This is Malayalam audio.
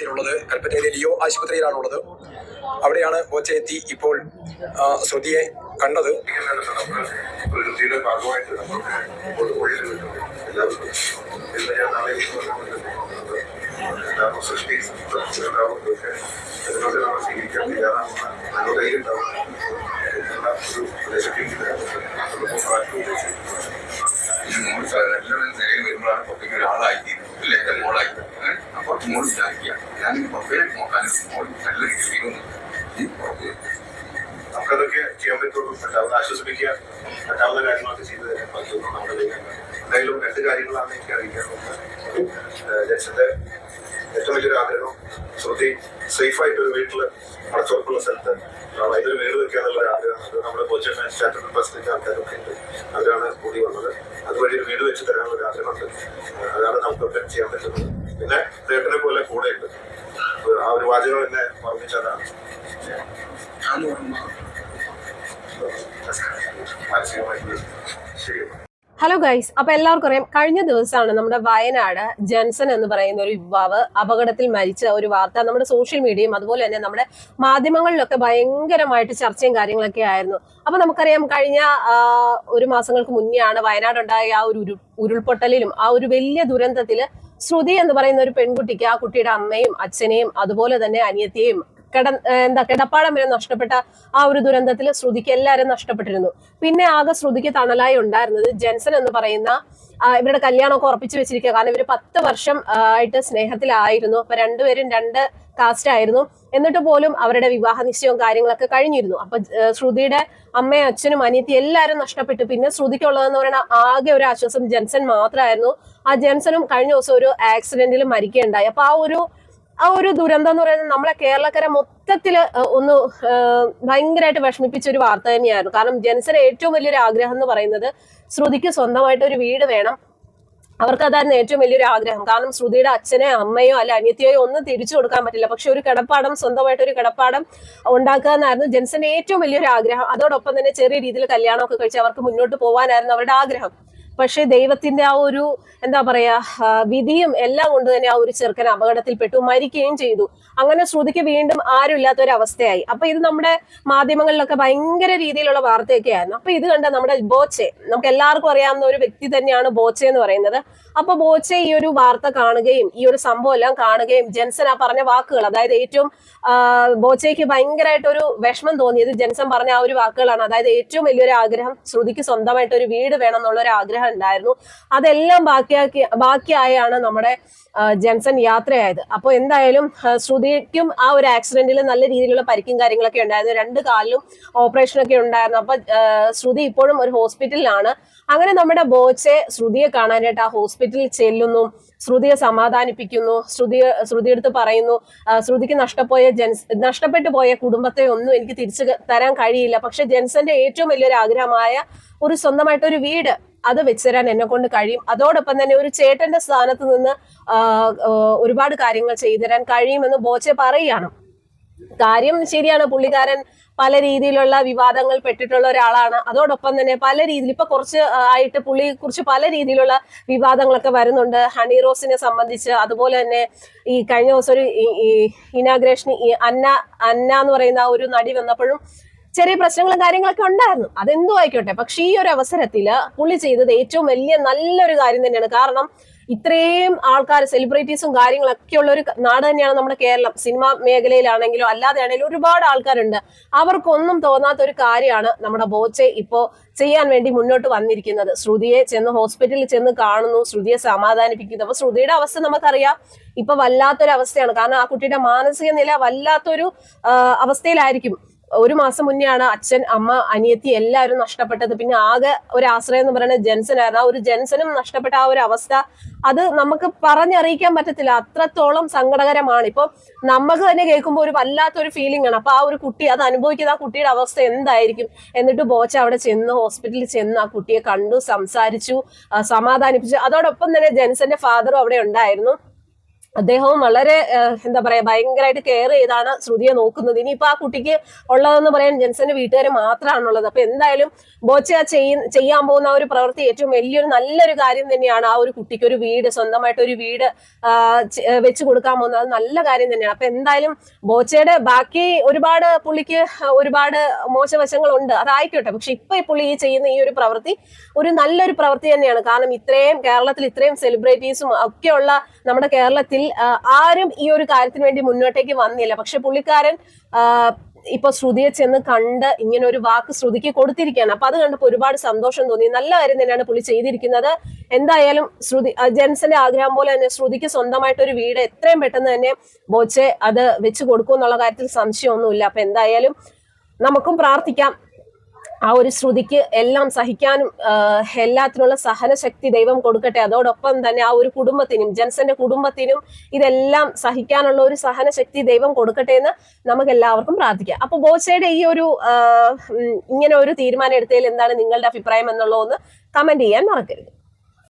ത്തിലുള്ളത് കൽപ്പറ്റയിലെ ലിയോ ആശുപത്രിയിലാണുള്ളത്. അവിടെയാണ് ബോച്ച എത്തി ഇപ്പോൾ ശ്രുതിയെ കണ്ടത്. നിലയിൽ വരുമ്പോഴാണ് പപ്പയ്ക്ക് ഒരാളായി ഇല്ലേ എന്റെ മോളായി. അപ്പൊ മോൾ വിചാരിക്കുക ഞാൻ പപ്പയെ നോക്കാനും നല്ല രീതിയിലൊന്നും നമുക്കതൊക്കെ ചെയ്യാൻ പറ്റുള്ളൂ പറ്റാവുന്ന ആശ്വസിപ്പിക്കുക പറ്റാവുന്ന കാര്യങ്ങളൊക്കെ ചെയ്ത് തരാൻ പറ്റുള്ളൂ നമ്മുടെ എന്തായാലും രണ്ട് കാര്യങ്ങളാണ് എനിക്ക് അറിയിക്കാനുള്ളത് ജനിച്ചന്റെ ഏറ്റവും വലിയൊരു ആഗ്രഹം ശ്രുതി സേഫ് ആയിട്ട് ഒരു വീട്ടിൽ അടച്ചുറപ്പുള്ള സ്ഥലത്ത് അതിലൊരു വീട് വെക്കാന്നുള്ള ഒരു ആഗ്രഹം അത് നമ്മുടെ കൊച്ചിൻ സ്റ്റാറ്റസ് പ്രസിഡന്റ് ആൾക്കാരൊക്കെ ഉണ്ട് അവരാണ് കൂടി വന്നത് അതുവഴി വീട് വെച്ച് തരാനുള്ള ഒരു ആഗ്രഹമുണ്ട്. അതാണ് നമുക്ക് ചെയ്യാൻ പറ്റുന്നത്. പിന്നെ നേട്ടനെ പോലെ കൂടെ ഉണ്ട് ആ ഒരു വാചകം എന്നെ ഓർമ്മിച്ചതാണ്. മാനസികമായിട്ട് ശരിയാണ് ഹലോ ഗൈസ് അപ്പൊ എല്ലാവർക്കും അറിയാം കഴിഞ്ഞ ദിവസമാണ് നമ്മുടെ വയനാട് ജൻസൺ എന്ന് പറയുന്ന ഒരു യുവാവ് അപകടത്തിൽ മരിച്ച ഒരു വാർത്ത നമ്മുടെ സോഷ്യൽ മീഡിയയും അതുപോലെ തന്നെ നമ്മുടെ മാധ്യമങ്ങളിലൊക്കെ ഭയങ്കരമായിട്ട് ചർച്ചയും കാര്യങ്ങളൊക്കെ ആയിരുന്നു. അപ്പൊ നമുക്കറിയാം കഴിഞ്ഞ ഒരു മാസങ്ങൾക്ക് മുന്നെയാണ് വയനാട് ഉണ്ടായ ആ ഒരു ഉരുൾപൊട്ടലിലും ആ ഒരു വലിയ ദുരന്തത്തിൽ ശ്രുതി എന്ന് പറയുന്ന ഒരു പെൺകുട്ടിക്ക് ആ കുട്ടിയുടെ അമ്മയും അച്ഛനെയും അതുപോലെ തന്നെ അനിയത്തിയെയും കിട എന്താ കിടപ്പാടം വരെ നഷ്ടപ്പെട്ട ആ ഒരു ദുരന്തത്തിൽ ശ്രുതിക്ക് എല്ലാവരും നഷ്ടപ്പെട്ടിരുന്നു. പിന്നെ ആകെ ശ്രുതിക്ക് തണലായി ഉണ്ടായിരുന്നത് ജെൻസൺ എന്ന് പറയുന്ന ഇവരുടെ കല്യാണമൊക്കെ ഉറപ്പിച്ചു വെച്ചിരിക്കുക. കാരണം ഇവർ പത്ത് വർഷം ആയിട്ട് സ്നേഹത്തിലായിരുന്നു. അപ്പൊ രണ്ടുപേരും രണ്ട് കാസ്റ്റ് ആയിരുന്നു. എന്നിട്ട് പോലും അവരുടെ വിവാഹ നിശ്ചയവും കാര്യങ്ങളൊക്കെ കഴിഞ്ഞിരുന്നു. അപ്പൊ ശ്രുതിയുടെ അമ്മയും അച്ഛനും അനിയത്തി എല്ലാവരും നഷ്ടപ്പെട്ടു. പിന്നെ ശ്രുതിക്കുള്ളതെന്ന് പറയുന്ന ആകെ ഒരു ആശ്വാസം ജെൻസൺ മാത്രമായിരുന്നു. ആ ജെൻസനും കഴിഞ്ഞ ദിവസം ഒരു ആക്സിഡന്റിൽ മരിക്കുകയുണ്ടായി. അപ്പൊ ആ ഒരു ആ ഒരു ദുരന്തം എന്ന് പറയുന്നത് നമ്മളെ കേരളക്കര മൊത്തത്തിൽ ഒന്ന് ഭയങ്കരമായിട്ട് വിഷമിപ്പിച്ച ഒരു വാർത്ത തന്നെയായിരുന്നു. കാരണം ജെൻസന് ഏറ്റവും വലിയൊരു ആഗ്രഹം എന്ന് പറയുന്നത് ശ്രുതിക്ക് സ്വന്തമായിട്ട് ഒരു വീട് വേണം. അവർക്ക് അതായിരുന്നു ഏറ്റവും വലിയൊരു ആഗ്രഹം. കാരണം ശ്രുതിയുടെ അച്ഛനെ അമ്മയോ അല്ല അനിയത്തിയോ ഒന്നും തിരിച്ചു കൊടുക്കാൻ പറ്റില്ല. പക്ഷെ ഒരു കിടപ്പാടം സ്വന്തമായിട്ട് ഒരു കിടപ്പാടം ഉണ്ടാക്കുക എന്നായിരുന്നു ജെൻസന്റെ ഏറ്റവും വലിയൊരു ആഗ്രഹം. അതോടൊപ്പം തന്നെ ചെറിയ രീതിയിൽ കല്യാണമൊക്കെ കഴിച്ച് അവർക്ക് മുന്നോട്ട് പോകാനായിരുന്നു അവരുടെ ആഗ്രഹം. പക്ഷേ ദൈവത്തിന്റെ ആ ഒരു എന്താ പറയാ വിധിയും എല്ലാം കൊണ്ട് തന്നെ ആ ഒരു ചെറുക്കൻ അപകടത്തിൽപ്പെട്ടു മരിക്കുകയും ചെയ്തു. അങ്ങനെ ശ്രുതിക്ക് വീണ്ടും ആരും ഇല്ലാത്ത ഒരു അവസ്ഥയായി അപ്പൊ ഇത് നമ്മുടെ മാധ്യമങ്ങളിലൊക്കെ ഭയങ്കര രീതിയിലുള്ള വാർത്തയൊക്കെ ആയിരുന്നു അപ്പൊ ഇത് കണ്ട നമ്മുടെ ബോച്ചെ നമുക്ക് എല്ലാവർക്കും അറിയാവുന്ന ഒരു വ്യക്തി തന്നെയാണ് ബോച്ചെ എന്ന് പറയുന്നത്. അപ്പൊ ബോച്ചെ ഈ ഒരു വാർത്ത കാണുകയും ഈ ഒരു സംഭവം എല്ലാം കാണുകയും ജെൻസൻ ആ പറഞ്ഞ വാക്കുകൾ അതായത് ഏറ്റവും ബോച്ചയ്ക്ക് ഭയങ്കരമായിട്ട് ഒരു വിഷമം തോന്നിയത് ജെൻസൺ പറഞ്ഞ ആ ഒരു വാക്കുകളാണ്. അതായത് ഏറ്റവും വലിയൊരു ആഗ്രഹം ശ്രുതിക്ക് സ്വന്തമായിട്ട് ഒരു വീട് വേണം എന്നുള്ള ഒരു ആഗ്രഹം ഉണ്ടായിരുന്നു. അതെല്ലാം ബാക്കിയാക്കി ബാക്കിയായാണ് നമ്മുടെ ജെൻസൺ യാത്രയായത്. അപ്പോൾ എന്തായാലും ശ്രുതിക്കും ആ ഒരു ആക്സിഡന്റിൽ നല്ല രീതിയിലുള്ള പരിക്കും കാര്യങ്ങളൊക്കെ ഉണ്ടായിരുന്നു. രണ്ട് കാലിലും ഓപ്പറേഷൻ ഒക്കെ ഉണ്ടായിരുന്നു. അപ്പൊ ശ്രുതി ഇപ്പോഴും ഒരു ഹോസ്പിറ്റലിലാണ് അങ്ങനെ നമ്മുടെ ബോച്ചെ ശ്രുതിയെ കാണാനായിട്ട് ആ ഹോസ്പിറ്റലിൽ ചെല്ലുന്നു. ശ്രുതിയെ സമാധാനിപ്പിക്കുന്നു ശ്രുതി എടുത്ത് പറയുന്നു ശ്രുതിക്ക് നഷ്ടപ്പോയ ജെൻസ് നഷ്ടപ്പെട്ടു പോയ കുടുംബത്തെ ഒന്നും എനിക്ക് തിരിച്ചു തരാൻ കഴിയില്ല. പക്ഷെ ജെൻസന്റെ ഏറ്റവും വലിയൊരു ആഗ്രഹമായ ഒരു സ്വന്തമായിട്ട് ഒരു വീട് അത് വെച്ച് തരാൻ എന്നെ കൊണ്ട് കഴിയും. അതോടൊപ്പം തന്നെ ഒരു ചേട്ടന്റെ സ്ഥാനത്ത് നിന്ന് ഒരുപാട് കാര്യങ്ങൾ ചെയ്തു തരാൻ കഴിയുമെന്ന് ബോച്ചെ പറയുകയാണ്. കാര്യം ശരിയാണ്. പുള്ളിക്കാരൻ പല രീതിയിലുള്ള വിവാദങ്ങൾ പെട്ടിട്ടുള്ള ഒരാളാണ്. അതോടൊപ്പം തന്നെ പല രീതിയിൽ ഇപ്പൊ കുറച്ച് ആയിട്ട് പുള്ളിയെ കുറിച്ച് പല രീതിയിലുള്ള വിവാദങ്ങളൊക്കെ വരുന്നുണ്ട്. ഹണി റോസിനെ സംബന്ധിച്ച് അതുപോലെ തന്നെ ഈ കഴിഞ്ഞ ദിവസം ഒരു ഇനാഗ്രേഷൻ അന്ന അന്ന എന്ന് പറയുന്ന ഒരു നടി വന്നപ്പോഴും ചെറിയ പ്രശ്നങ്ങളും കാര്യങ്ങളൊക്കെ ഉണ്ടായിരുന്നു. അതെന്തോ ആയിക്കോട്ടെ. പക്ഷെ ഈ ഒരു അവസരത്തിൽ പുള്ളി ചെയ്തത് ഏറ്റവും വലിയ നല്ലൊരു കാര്യം തന്നെയാണ്. കാരണം ഇത്രയും ആൾക്കാർ സെലിബ്രിറ്റീസും കാര്യങ്ങളൊക്കെ ഉള്ള ഒരു നാട് തന്നെയാണ് നമ്മുടെ കേരളം. സിനിമാ മേഖലയിലാണെങ്കിലും അല്ലാതെ ആണെങ്കിലും ഒരുപാട് ആൾക്കാരുണ്ട്. അവർക്കൊന്നും തോന്നാത്ത ഒരു കാര്യമാണ് നമ്മുടെ ബോച്ചെ ഇപ്പോ ചെയ്യാൻ വേണ്ടി മുന്നോട്ട് വന്നിരിക്കുന്നത്. ശ്രുതിയെ ചെന്ന് ഹോസ്പിറ്റലിൽ ചെന്ന് കാണുന്നു. ശ്രുതിയെ സമാധാനിപ്പിക്കുന്നു. അപ്പൊ ശ്രുതിയുടെ അവസ്ഥ നമുക്കറിയാം. ഇപ്പൊ വല്ലാത്തൊരു അവസ്ഥയാണ് കാരണം ആ കുട്ടിയുടെ മാനസിക നില വല്ലാത്തൊരു അവസ്ഥയിലായിരിക്കും. ഒരു മാസം മുന്നെയാണ് അച്ഛൻ അമ്മ അനിയത്തി എല്ലാവരും നഷ്ടപ്പെട്ടത്. പിന്നെ ആകെ ഒരു ആശ്രയം എന്ന് പറയുന്നത് ജെൻസൺ ആയിരുന്നു ആ ഒരു ജെൻസനും നഷ്ടപ്പെട്ട ആ ഒരു അവസ്ഥ അത് നമുക്ക് പറഞ്ഞറിയിക്കാൻ പറ്റത്തില്ല. അത്രത്തോളം സങ്കടകരമാണ്. ഇപ്പൊ നമുക്ക് തന്നെ കേൾക്കുമ്പോൾ ഒരു വല്ലാത്തൊരു ഫീലിംഗ് ആണ്. അപ്പൊ ആ ഒരു കുട്ടി അത് അനുഭവിക്കുന്ന ആ കുട്ടിയുടെ അവസ്ഥ എന്തായിരിക്കും? എന്നിട്ട് ബോച്ച അവിടെ ചെന്ന് ഹോസ്പിറ്റലിൽ ചെന്ന് ആ കുട്ടിയെ കണ്ടു സംസാരിച്ചു സമാധാനിപ്പിച്ചു. അതോടൊപ്പം തന്നെ ജെൻസന്റെ ഫാദറും അവിടെ ഉണ്ടായിരുന്നു. അദ്ദേഹവും വളരെ എന്താ പറയാ ഭയങ്കരമായിട്ട് കെയർ ചെയ്താണ് ശ്രുതിയെ നോക്കുന്നത്. ഇനിയിപ്പോ ആ കുട്ടിക്ക് ഉള്ളതെന്ന് പറയാൻ ജെൻസന്റെ വീട്ടുകാർ മാത്രമാണുള്ളത് അപ്പൊ എന്തായാലും ബോച്ച ചെയ്യാൻ പോകുന്ന ആ ഒരു പ്രവൃത്തി ഏറ്റവും വലിയൊരു നല്ലൊരു കാര്യം തന്നെയാണ് ആ ഒരു കുട്ടിക്ക് ഒരു വീട് സ്വന്തമായിട്ട് ഒരു വീട് വെച്ചു കൊടുക്കാൻ പോകുന്നത്. നല്ല കാര്യം തന്നെയാണ്. അപ്പൊ എന്തായാലും ബോച്ചയുടെ ബാക്കി ഒരുപാട് പുള്ളിക്ക് ഒരുപാട് മോശവശങ്ങളുണ്ട്. അതായിക്കോട്ടെ. പക്ഷെ ഇപ്പൊ പുള്ളി ഈ ചെയ്യുന്ന ഈ ഒരു പ്രവൃത്തി ഒരു നല്ലൊരു പ്രവൃത്തി തന്നെയാണ്. കാരണം ഇത്രയും കേരളത്തിൽ ഇത്രയും സെലിബ്രിറ്റീസും ഒക്കെയുള്ള നമ്മുടെ കേരളത്തിൽ ആരും ഈ ഒരു കാര്യത്തിന് വേണ്ടി മുന്നോട്ടേക്ക് വന്നില്ല. പക്ഷെ പുള്ളിക്കാരൻ ഇപ്പൊ ശ്രുതിയെ ചെന്ന് കണ്ട് ഇങ്ങനെ ഒരു വാക്ക് ശ്രുതിക്ക് കൊടുത്തിരിക്കുകയാണ്. അപ്പൊ അത് കണ്ടപ്പോൾ ഒരുപാട് സന്തോഷം തോന്നി. നല്ല കാര്യം തന്നെയാണ് പുള്ളി ചെയ്തിരിക്കുന്നത്. എന്തായാലും ശ്രുതി ജെൻസന്റെ ആഗ്രഹം പോലെ തന്നെ ശ്രുതിക്ക് സ്വന്തമായിട്ട് ഒരു വീട് എത്രയും പെട്ടെന്ന് തന്നെ ബോച്ചെ അത് വെച്ച് കൊടുക്കും എന്നുള്ള കാര്യത്തിൽ സംശയമൊന്നുമില്ല. അപ്പൊ എന്തായാലും നമുക്കും പ്രാർത്ഥിക്കാം. ആ ഒരു ശ്രുതിക്ക് എല്ലാം സഹിക്കാനും എല്ലാത്തിനുള്ള സഹനശക്തി ദൈവം കൊടുക്കട്ടെ. അതോടൊപ്പം തന്നെ ആ ഒരു കുടുംബത്തിനും ജെൻസന്റെ കുടുംബത്തിനും ഇതെല്ലാം സഹിക്കാനുള്ള ഒരു സഹനശക്തി ദൈവം കൊടുക്കട്ടെ എന്ന് നമുക്ക് എല്ലാവർക്കും പ്രാർത്ഥിക്കാം. അപ്പൊ ബോച്ചയുടെ ഈ ഒരു ഇങ്ങനെ ഒരു തീരുമാനം എടുത്തതിൽ എന്താണ് നിങ്ങളുടെ അഭിപ്രായം എന്നുള്ളതൊന്ന് കമന്റ് ചെയ്യാൻ മറക്കരുത്.